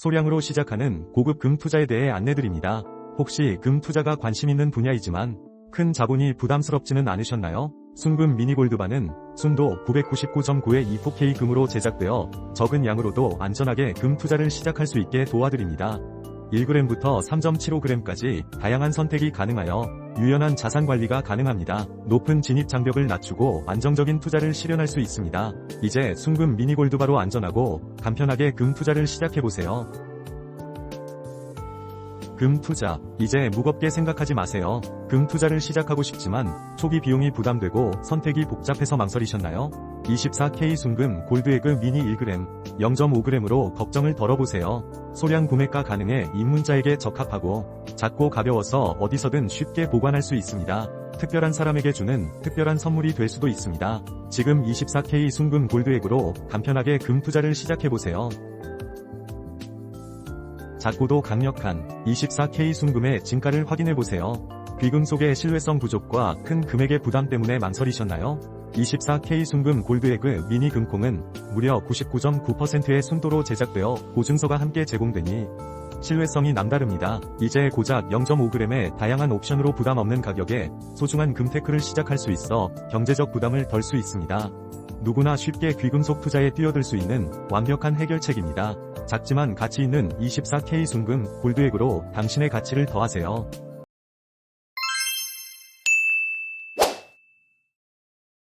소량으로 시작하는 고급 금 투자에 대해 안내드립니다. 혹시 금 투자가 관심 있는 분야이지만 큰 자본이 부담스럽지는 않으셨나요? 순금 미니골드바는 순도 999.9의 2포K 금으로 제작되어 적은 양으로도 안전하게 금 투자를 시작할 수 있게 도와드립니다. 1g부터 3.75g까지 다양한 선택이 가능하여 유연한 자산 관리가 가능합니다. 높은 진입 장벽을 낮추고 안정적인 투자를 실현할 수 있습니다. 이제 순금 미니골드바로 안전하고 간편하게 금 투자를 시작해보세요. 금 투자. 이제 무겁게 생각하지 마세요. 금 투자를 시작하고 싶지만 초기 비용이 부담되고 선택이 복잡해서 망설이셨나요? 24K 순금 골드에그 미니 1g, 0.5g으로 걱정을 덜어보세요. 소량 구매가 가능해 입문자에게 적합하고 작고 가벼워서 어디서든 쉽게 보관할 수 있습니다. 특별한 사람에게 주는 특별한 선물이 될 수도 있습니다. 지금 24K 순금 골드액으로 간편하게 금 투자를 시작해보세요. 작고도 강력한 24K 순금의 진가를 확인해보세요. 귀금 속의 신뢰성 부족과 큰 금액의 부담 때문에 망설이셨나요? 24K 순금 골드에그 미니 금콩은 무려 99.9%의 순도로 제작되어 보증서가 함께 제공되니 신뢰성이 남다릅니다. 이제 고작 0.5g의 다양한 옵션으로 부담 없는 가격에 소중한 금테크를 시작할 수 있어 경제적 부담을 덜 수 있습니다. 누구나 쉽게 귀금속 투자에 뛰어들 수 있는 완벽한 해결책입니다. 작지만 가치 있는 24K 순금 골드액으로 당신의 가치를 더하세요.